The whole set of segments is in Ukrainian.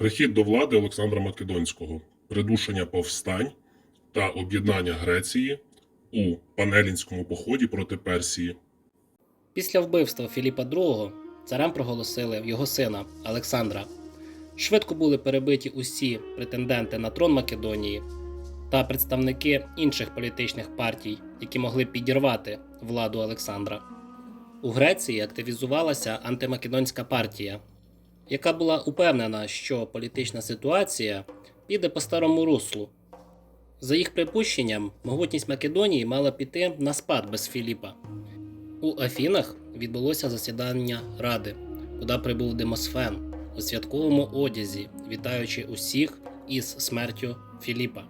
Прихід до влади Олександра Македонського, придушення повстань та об'єднання Греції у Панелінському поході проти Персії. Після вбивства Філіпа II царем проголосили його сина Олександра. Швидко були перебиті усі претенденти на трон Македонії та представники інших політичних партій, які могли підірвати владу Олександра. У Греції активізувалася антимакедонська партія, яка була упевнена, що політична ситуація піде по старому руслу. За їх припущенням, могутність Македонії мала піти на спад без Філіпа. У Афінах відбулося засідання ради, куди прибув Демосфен у святковому одязі, вітаючи усіх із смертю Філіпа,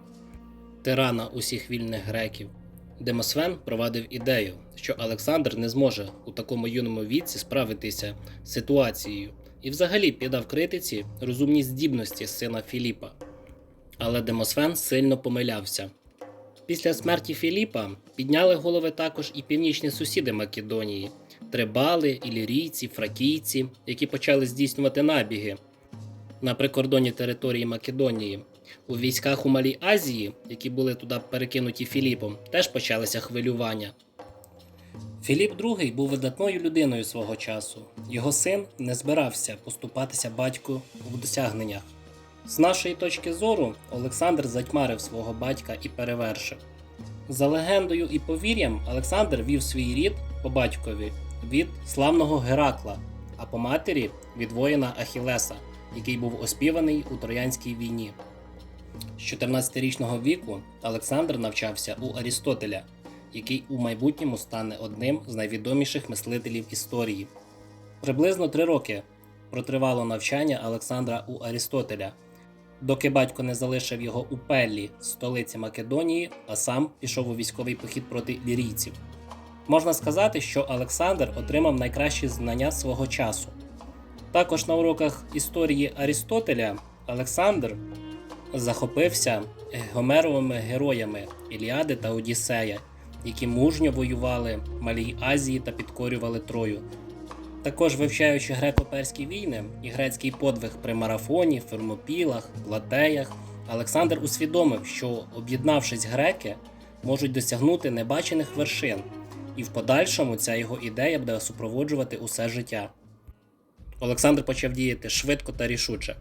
тирана усіх вільних греків. Демосфен провадив ідею, що Олександр не зможе у такому юному віці справитися з ситуацією і взагалі піддав критиці розумні здібності сина Філіпа. Але Демосфен сильно помилявся. Після смерті Філіпа підняли голови також і північні сусіди Македонії трибали, ілірійці, фракійці, які почали здійснювати набіги на прикордонні території Македонії. У військах у Малій Азії, які були туди перекинуті Філіпом, теж почалися хвилювання. Філіп II був видатною людиною свого часу. Його син не збирався поступатися батьку в досягненнях. З нашої точки зору, Олександр затьмарив свого батька і перевершив. За легендою і повір'ям, Олександр вів свій рід по батькові від славного Геракла, а по матері від воїна Ахілеса, який був оспіваний у Троянській війні. З 14-річного віку Олександр навчався у Арістотеля, який у майбутньому стане одним з найвідоміших мислителів історії. Приблизно три роки протривало навчання Олександра у Арістотеля, доки батько не залишив його у Пеллі, столиці Македонії, а сам пішов у військовий похід проти лірійців. Можна сказати, що Олександр отримав найкращі знання свого часу. Також на уроках історії Арістотеля Олександр захопився Гомеровими героями Іліади та Одіссея, які мужньо воювали в Малій Азії та підкорювали Трою. Також вивчаючи греко-перські війни і грецький подвиг при марафоні, фермопілах, платеях, Олександр усвідомив, що об'єднавшись греки, можуть досягнути небачених вершин, і в подальшому ця його ідея буде супроводжувати усе життя. Олександр почав діяти швидко та рішуче.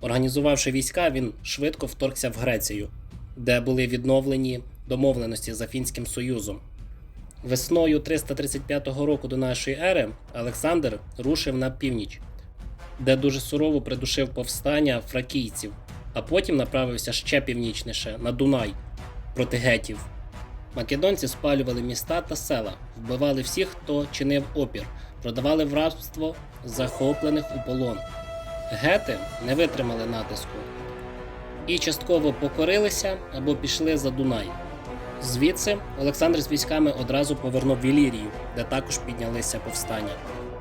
Організувавши війська, він швидко вторгся в Грецію, де були відновлені домовленості з Афінським Союзом. Весною 335 року до нашої ери Олександр рушив на північ, де дуже сурово придушив повстання фракійців, а потім направився ще північніше на Дунай проти гетів. Македонці спалювали міста та села, вбивали всіх, хто чинив опір, продавали в рабство захоплених у полон. Гети не витримали натиску і частково покорилися або пішли за Дунай. Звідси Олександр з військами одразу повернув в Ілірію, де також піднялися повстання.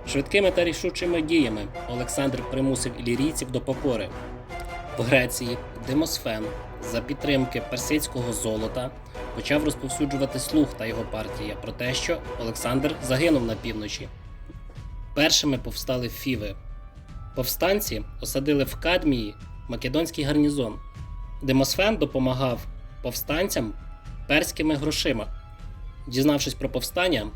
Швидкими та рішучими діями Олександр примусив ілірійців до покори. В Греції Демосфен за підтримки персидського золота почав розповсюджувати слух та його партія про те, що Олександр загинув на півночі. Першими повстали фіви. Повстанці осадили в Кадмії македонський гарнізон. Демосфен допомагав повстанцям перськими грошима. Дізнавшись про повстання,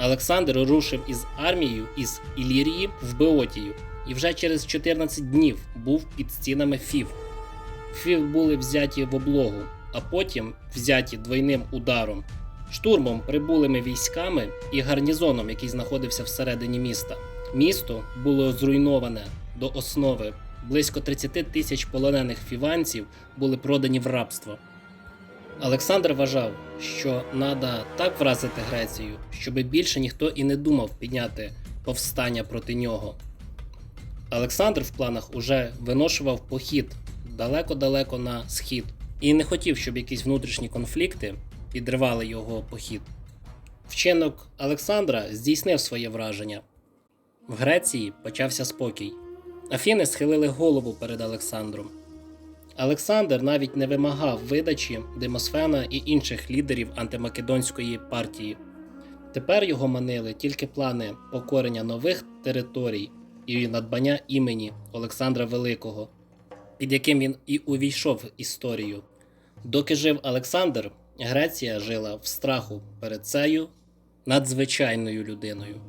Олександр рушив із армією із Ілірії в Беотію і вже через 14 днів був під стінами Фів. Фів були взяті в облогу, а потім взяті двойним ударом, штурмом прибулими військами і гарнізоном, який знаходився всередині міста. Місто було зруйноване до основи. Близько 30 тисяч полонених фіванців були продані в рабство. Олександр вважав, що треба так вразити Грецію, щоб більше ніхто і не думав підняти повстання проти нього. Олександр в планах уже виношував похід далеко-далеко на схід і не хотів, щоб якісь внутрішні конфлікти підривали його похід. Вчинок Олександра здійснив своє враження. В Греції почався спокій. Афіни схилили голову перед Олександром. Олександр навіть не вимагав видачі Демосфена і інших лідерів антимакедонської партії. Тепер його манили тільки плани покорення нових територій і надбання імені Олександра Великого. під яким він і увійшов в історію. Доки жив Олександр, Греція жила в страху перед цією надзвичайною людиною.